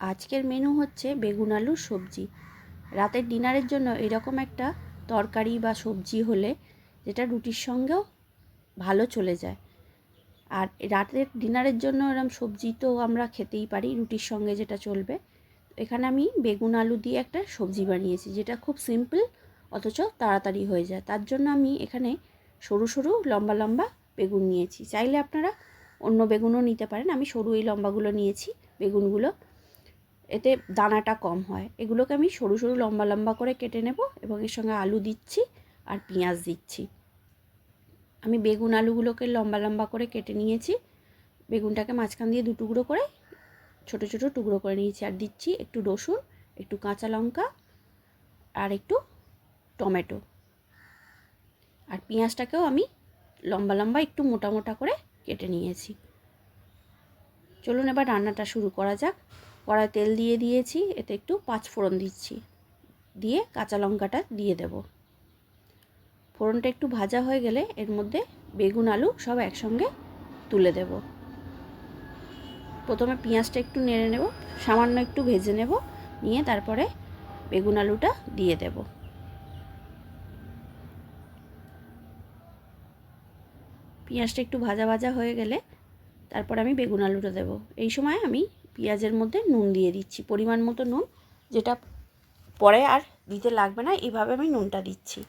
আজকের মেনু হচ্ছে বেগুন আলুর সবজি। রাতের ডিনারের জন্য এরকম একটা তরকারি বা সবজি হলে যেটা রুটির সঙ্গেও ভালো চলে যায়। আর রাতের ডিনারের জন্য এরকম সবজি তো আমরা খেতেই পারি, রুটির সঙ্গে যেটা চলবে। এখানে আমি বেগুন আলু দিয়ে একটা সবজি বানিয়েছি, যেটা খুব সিম্পল অথচ তাড়াতাড়ি হয়ে যায়। তার জন্য আমি এখানে সরু সরু লম্বা লম্বা বেগুন নিয়েছি। চাইলে আপনারা অন্য বেগুনও নিতে পারেন। আমি সরু এই লম্বাগুলো নিয়েছি, বেগুনগুলো এতে দানাটা কম হয়। এগুলোকে আমি সরু সরু লম্বা লম্বা করে কেটে নেব এবং এর সঙ্গে আলু দিচ্ছি আর পেঁয়াজ দিচ্ছি। আমি বেগুন আলুগুলোকে লম্বা লম্বা করে কেটে নিয়েছি। বেগুনটাকে মাঝখান দিয়ে দু টুকরো করে ছোট ছোট টুকরো করে নিয়েছি আর দিচ্ছি একটু রসুন, একটু কাঁচা লঙ্কা আর একটু টমেটো। আর পেঁয়াজটাকেও আমি লম্বা লম্বা একটু মোটা মোটা করে কেটে নিয়েছি। চলুন এবার রান্নাটা শুরু করা যাক। কড়াই তেল দিয়ে দিয়েছি, এতে একটু পাঁচ ফোড়ন দিচ্ছি। দিয়ে কাঁচা লঙ্কাটা দিয়ে দেব। ফোড়নটা একটু ভাজা হয়ে গেলে এর মধ্যে বেগুন, আলু সব একসঙ্গে তুলে দেব। প্রথমে পেঁয়াজটা একটু নেড়ে নেব, সামান্য একটু ভেজে নেব, নিয়ে তারপরে বেগুন, আলুটা দিয়ে দেব। পেঁয়াজটা একটু ভাজা ভাজা হয়ে গেলে তারপর আমি বেগুন, আলুটা দেবো। এই সময় আমি পেঁয়াজের মধ্যে নুন দিয়ে দিচ্ছি, পরিমাণ মতো নুন, যেটা পরে আর দিতে লাগবে না এইভাবে আমি নুনটা দিচ্ছি।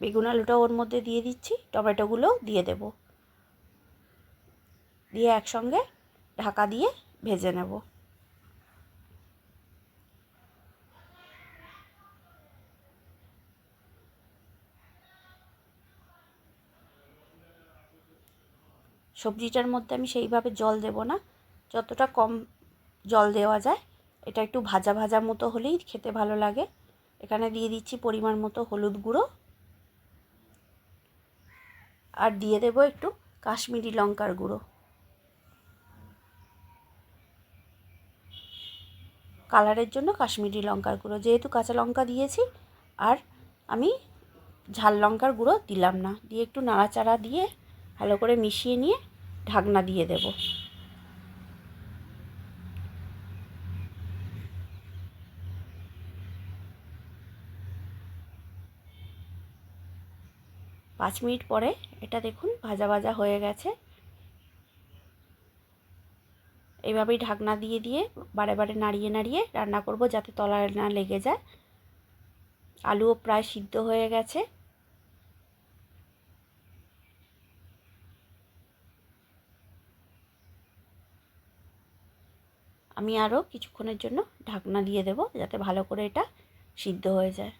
বেগুন আলুটা ওর মধ্যে দিয়ে দিচ্ছি টমেটোগুলোও দিয়ে দেব। দিয়ে একসঙ্গে ঢাকা দিয়ে ভেজে নেব। সবজিটার মধ্যে আমি সেইভাবে জল দেব না যতটা কম জল দেওয়া যায়, এটা একটু ভাজা ভাজা মতো হলেই খেতে ভালো লাগে। এখানে দিয়ে দিচ্ছি পরিমাণ মতো হলুদ গুঁড়ো। আর দিয়ে দেব একটু কাশ্মীরি লঙ্কার গুঁড়ো। কালারের জন্য কাশ্মীরি লঙ্কার গুঁড়ো। যেহেতু কাঁচা লঙ্কা দিয়েছি, আর আমি ঝাল লঙ্কার গুঁড়ো দিলাম না। দিয়ে একটু নাড়াচাড়া দিয়ে ভালো করে মিশিয়ে নিয়ে ঢাকনা দিয়ে দেব। পাঁচ মিনিট পরে এটা দেখুন ভাজা ভাজা হয়ে গেছে। এইভাবেই ঢাকনা দিয়ে দিয়ে বারে বারে নাড়িয়ে নাড়িয়ে রান্না করব যাতে তলায় না লেগে যায়। আলুও প্রায় সিদ্ধ হয়ে গেছে। আমি আরও কিছুক্ষণের জন্য ঢাকনা দিয়ে দেব যাতে ভালো করে এটা সিদ্ধ হয়ে যায়।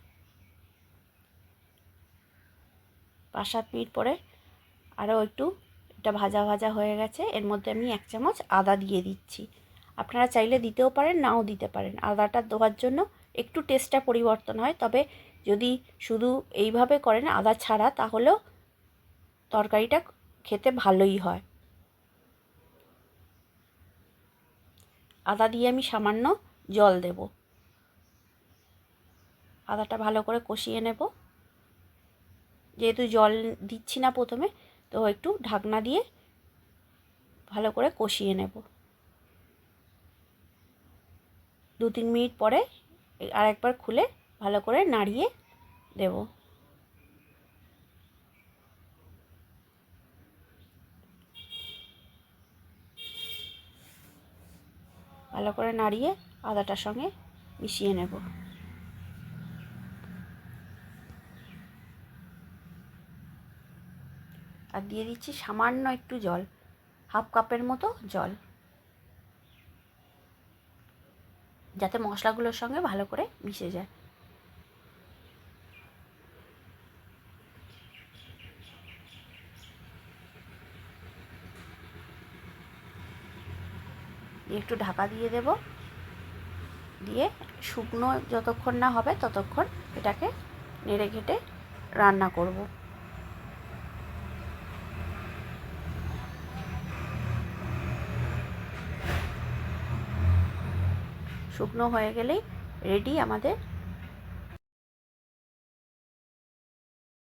পাঁচ সাত মিনিট পরে আরও একটু, এটা ভাজা ভাজা হয়ে গেছে। এর মধ্যে আমি এক চামচ আদা দিয়ে দিচ্ছি। আপনারা চাইলে দিতেও পারেন, নাও দিতে পারেন। আদাটা দেওয়ার জন্য একটু টেস্টটা পরিবর্তন হয়। তবে যদি শুধু এইভাবে করেন আদা ছাড়া, তাহলেও তরকারিটা খেতে ভালোই হয়। আদা দিয়ে আমি সামান্য জল দেব। আদাটা ভালো করে কষিয়ে নেব। যেহেতু জল দিচ্ছি না প্রথমে, তো একটু ঢাকনা দিয়ে ভালো করে কষিয়ে নেব। দু তিন মিনিট পরে আরেকবার খুলে ভালো করে নাড়িয়ে দেব। ভালো করে নাড়িয়ে আদাটার সঙ্গে মিশিয়ে নেব। আর দিয়ে দিচ্ছি সামান্য একটু জল, হাফ কাপের মতো জল। যাতে মশলাগুলোর সঙ্গে ভালো করে মিশে যায়। একটু ঢাকা দিয়ে দেব। দিয়ে শুকনো যতক্ষণ না হবে ততক্ষণ এটাকে নেড়ে ঘেটে রান্না করব। শুকনো হয়ে গেলেই রেডি আমাদের